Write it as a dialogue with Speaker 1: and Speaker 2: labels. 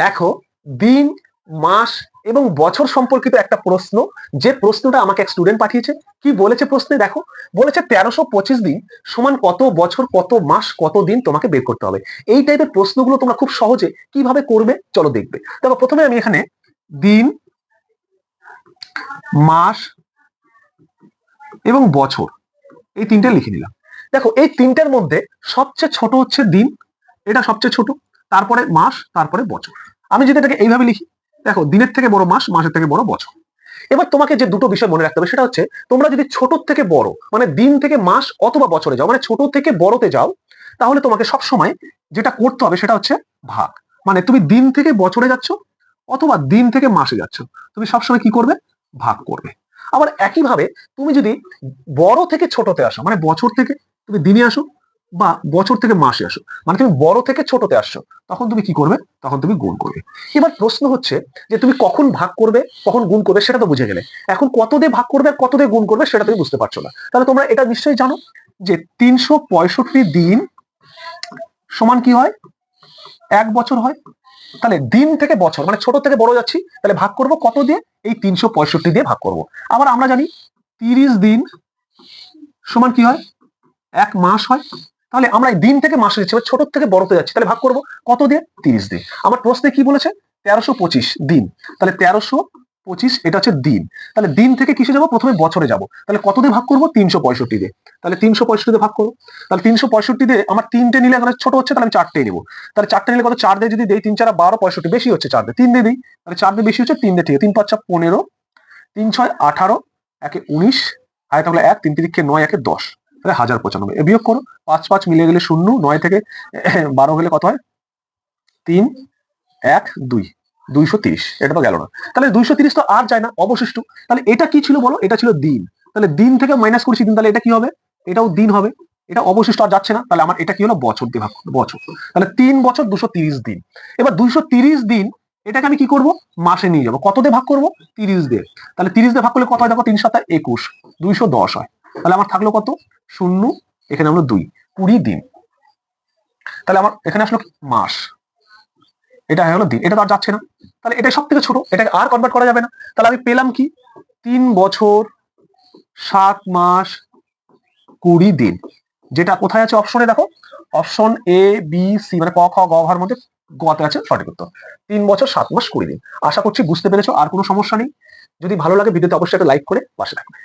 Speaker 1: দেখো, দিন, মাস এবং বছর সম্পর্কিত একটা প্রশ্ন। যে প্রশ্নটা আমাকে এক স্টুডেন্ট পাঠিয়েছে, কি বলেছে প্রশ্নে দেখো? বলেছে তেরোশো পঁচিশ দিন সমান কত বছর, কত মাস, কত দিন তোমাকে বের করতে হবে। এই টাইপের প্রশ্নগুলো তোমরা খুব সহজে কীভাবে করবে, চলো দেখবে। দেখো, প্রথমে আমি এখানে দিন, মাস এবং বছর, এই তিনটে লিখে নিলাম। দেখো, এই তিনটের মধ্যে সবচেয়ে ছোট হচ্ছে দিন, এটা সবচেয়ে ছোট। তারপরে মাস, তারপরে বছর। আমি যদি এটাকে এইভাবে লিখি, দেখো, দিনের থেকে বড় মাস, মাসের থেকে বড় বছর। এবার তোমাকে যে দুটো বিষয় মনে রাখতে হবে, সেটা হচ্ছে, তোমরা যদি ছোট থেকে বড় মানে দিন থেকে মাস অথবা বছরে যাও মানে ছোট থেকে বড়তে যাও, তাহলে তোমাকে সব সময় যেটা করতে হবে, সেটা হচ্ছে ভাগ। মানে তুমি দিন থেকে বছরে যাচ্ছ, অথবা দিন থেকে মাসে যাচ্ছ, তুমি সবসময় কি করবে? ভাগ করবে। আবার একইভাবে, তুমি যদি বড় থেকে ছোটতে আসো মানে বছর থেকে তুমি দিনে আসো বা বছর থেকে মাসে আসো। মানে তুমি বড় থেকে ছোটতে আসছো, তখন তুমি কি করবে? তখন তুমি গুণ করবে। এবার প্রশ্ন হচ্ছে যে তুমি কখন ভাগ করবে, কখন গুণ করবে সেটা তো বুঝে গেলে। এখন কত দিয়ে ভাগ করবে কত দিয়ে গুণ করবে সেটা তুমি বুঝতে পারছ না। তাহলে তোমরা এটা নিশ্চয়ই জানো যে তিনশো পঁয়ষট্টি দিন সমান কি হয়? এক বছর হয়। তাহলে দিন থেকে বছর মানে ছোট থেকে বড় যাচ্ছি, তাহলে ভাগ করব কত দিয়ে? এই তিনশো পঁয়ষট্টি দিয়ে ভাগ করব। আবার আমরা জানি তিরিশ দিন সমান কি হয়? এক মাস হয়। তাহলে আমরা দিন থেকে মাসে যাচ্ছি ছোট থেকে বড়তে যাচ্ছি। তাহলে ভাগ করব কত দিয়ে? তিরিশ দিয়ে। আমার প্রশ্নে কি বলেছে? তেরোশো পঁচিশ দিন। তাহলে তেরোশো পঁচিশ এটা হচ্ছে দিন। তাহলে দিন থেকে কিসে যাব? প্রথমে বছরে যাব। তাহলে কত দিয়ে ভাগ করব? তিনশো পঁয়ষট্টি দিয়ে। তাহলে তিনশো পঁয়ষট্টি দিয়ে ভাগ করব। তাহলে তিনশো পঁয়ষট্টি দিয়ে আমার তিনটে নিলে এখানে ছোট হচ্ছে, তাহলে আমি চারটে নিবো। তাহলে চারটে নিলে কত? চার দিয়ে যদি দেই, তিন, চার বারো, পঁয়ষট্টি, বেশি হচ্ছে চার দিয়ে। তিন দিয়ে দিই, তাহলে চার দিয়ে বেশি হচ্ছে তিন দিয়ে ঠিক তিন, পাঁচ পনেরো, তিন, ছয়, আঠারো, একে উনিশ, আর তাহলে এক, তিন তিরিখে নয়, একে দশ। তাহলে হাজার পঁচানব্বই। এ বিয়োগ করো, পাঁচ পাঁচ মিলে গেলে শূন্য, নয় থেকে বারো হলে কত হয়? তিন, এক, দুই, দুইশো তিরিশ। এটা তো গেল না। তাহলে দুইশো তিরিশ তো আর যায় না, অবশিষ্ট। তাহলে এটা কি ছিল বলো? এটা ছিল দিন। তাহলে দিন থেকে মাইনাস করেছি দিন, তাহলে এটা কি হবে? এটাও দিন হবে। এটা অবশিষ্ট আর যাচ্ছে না। তাহলে আমার এটা কি হলো? বছর দিয়ে ভাগ বছর। তাহলে তিন বছর, দুশো তিরিশ দিন। এবার দুইশো তিরিশ দিন, এটাকে আমি কি করব? মাসে নিয়ে যাব। কত দিয়ে ভাগ করব? তিরিশ দিয়ে। তাহলে তিরিশ দিয়ে ভাগ করলে কত হয়? দেখো, তিন সাতা একুশ। দুইশো দশ হয়। তাহলে আমার থাকল কত? শূন্য, এখানে হলো দুই। কুড়ি দিন। তাহলে আমার এখানে আসলো মাস। এটা গেলো দিন। এটা তো আর যাচ্ছে না। তাহলে এটা সব থেকে ছোট। এটাকে আর কনভার্ট করা যাবে না। তাহলে আমি পেলাম কি? তিন বছর, সাত মাস, কুড়ি দিন। যেটা কোথায় আছে? অপশনে দেখো। অপশন এ বি সি মানে ক, খ, গ ঘর মধ্যে গতে আছে সঠিক উত্তর। তিন বছর, সাত মাস, কুড়ি দিন। আশা করছি বুঝতে পেরেছ। আর কোনো সমস্যা নেই। যদি ভালো লাগে ভিডিওতে অবশ্যই একটা লাইক করে পাশে থাকবে।